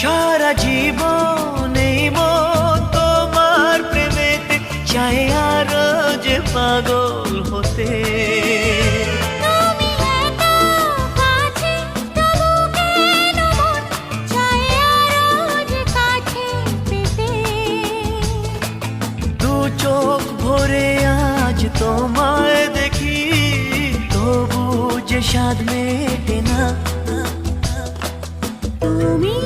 সারা জীবন এই তোমার প্রেমেতে চাই আরও যে পাগল হতে। চোখ ভরে আজ তোমায় দেখি তবু যে স্বাদ মেটে না। তুমি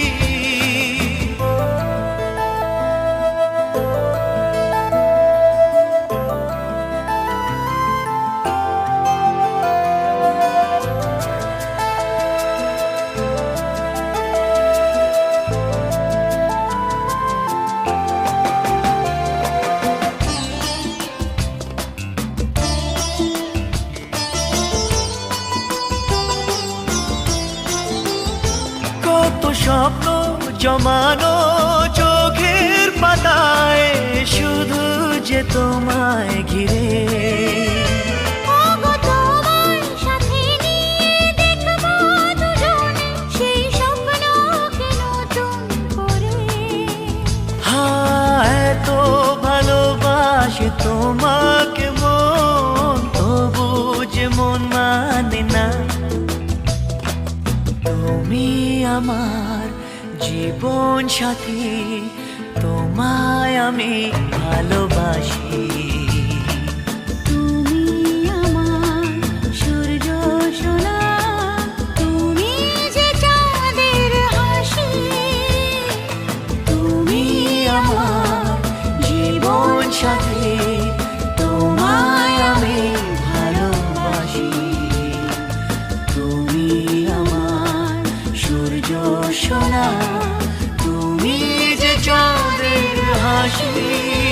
স্বপ্ন জমানো চোখের পাতায় শুধু যে তোমায় ঘিরে। ওগো আমার জীবন সাথী তোমায় আমি ভালোবাসি। তুমি সোনা তুমি যে চাঁদের হাসি